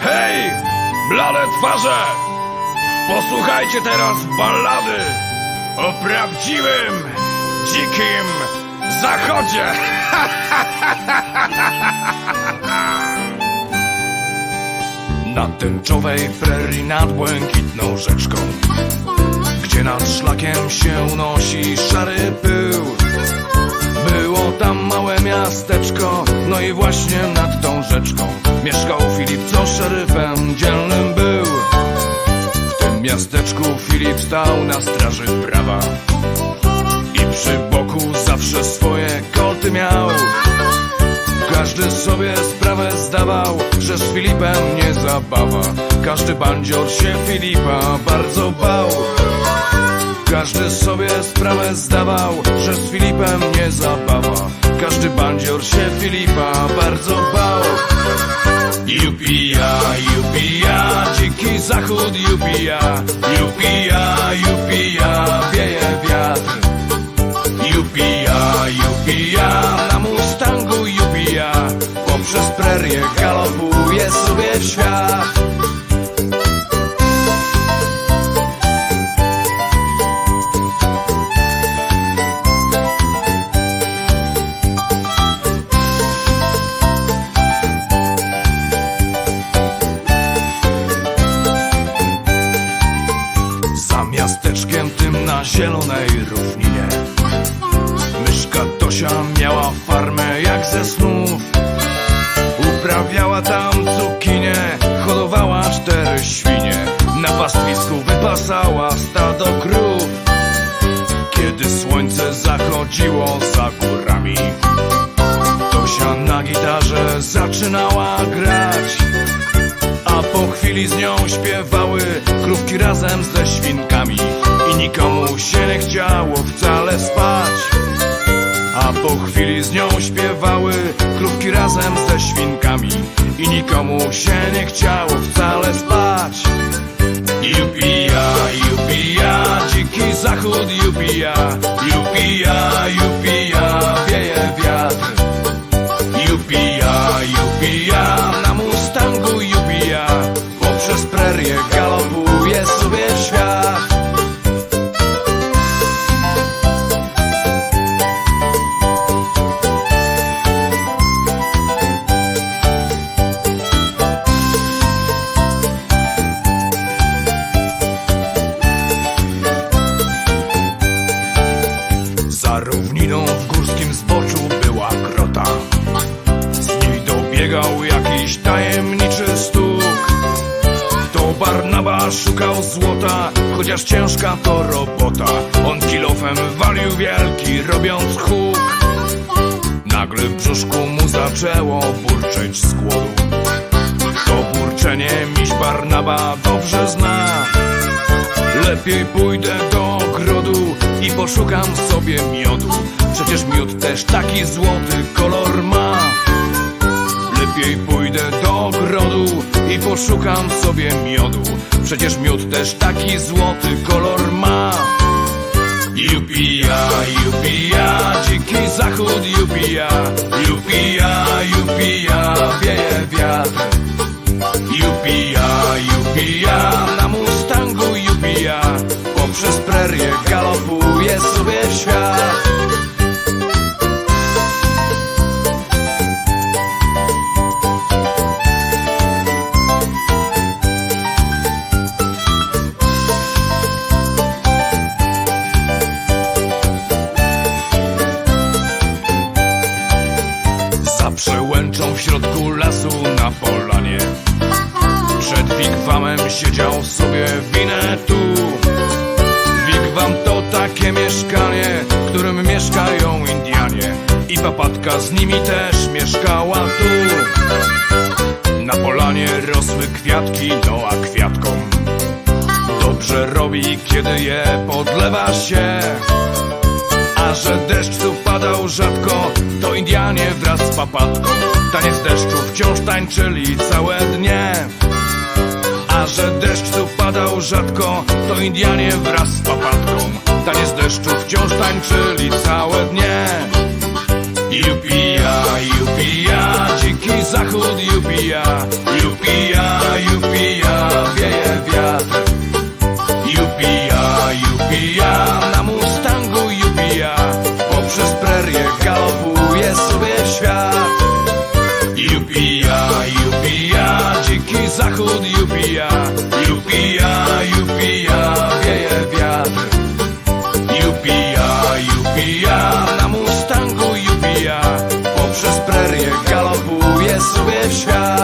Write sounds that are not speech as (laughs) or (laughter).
Hej, blade twarze! Posłuchajcie teraz ballady o prawdziwym, dzikim zachodzie! (laughs) Na tęczowej prerii nad błękitną rzeczką Gdzie nad szlakiem się unosi szary pył Było tam małe miasteczko No i właśnie nad tą rzeczką Mieszkał Filip, co szeryfem dzielnym był W tym miasteczku Filip stał na straży prawa I przy boku zawsze swoje koty miał każdy sobie sprawę zdawał, że z Filipem nie zabawa. Każdy bandzior się Filipa bardzo bał. Każdy sobie sprawę zdawał, że z Filipem nie zabawa. Każdy bandzior się Filipa bardzo bał. Jupija, jupija, dziki zachód, jupija, jupija, jupija, wieje wiatr. Jupija, jupija, na Mustangu jupija Poprzez prerię galopuje sobie w świat Za miasteczkiem tym na zielonej równinie. Myszka Tosia miała farmę jak ze snów. Uprawiała tam cukinię, hodowała cztery świnie. Na pastwisku wypasała stado krów. Kiedy słońce zachodziło za górami Tosia na gitarze zaczynała grać a po chwili z nią śpiewały krówki razem ze świnkami I nikomu się nie chciało wcale spać. A po chwili z nią śpiewały krówki razem ze świnkami I nikomu się nie chciało wcale spać. Jupija, jupija, dziki zachód jupija Jupija, jupija, wieje wiatr. Jupija, jupija, Prerię galopuje w górskim zboczu była grota Z niej dobiegał jakiś tajemniczy Barnaba szukał złota Chociaż ciężka to robota On kilofem walił wielki robiąc huk Nagle w brzuszku mu zaczęło burczeć z głodu To burczenie miś Barnaba dobrze zna Lepiej pójdę do ogrodu i poszukam sobie miodu. Przecież miód też taki złoty kolor ma. Lepiej pójdę do ogrodu i poszukam sobie miodu. Przecież miód też taki złoty kolor ma. Jupija, jupija, dziki zachód jupija. Jupija, jupija, wieje wiatr. Jupija, jupija, na Mustangu jupija Poprzez prerię galopuje sobie świat przełęczą w środku lasu na polanie. Przed wigwamem siedział sobie winetu. Wigwam to takie mieszkanie, w którym mieszkają Indianie. I papatka z nimi też mieszkała tu. Na polanie rosły kwiatki, no a kwiatkom Dobrze robi, kiedy je podlewa się a że deszcz tu padał rzadko, to Indianie wraz z papatką Taniec deszczu wciąż tańczyli całe dnie. A że deszcz tu padał rzadko, to Indianie wraz z papatką. Taniec deszczu wciąż tańczyli całe dnie. Jupija, jupija, dziki zachód, jupija, mija Na Mustangu Jupija Poprzez prerię galopuje sobie w świat.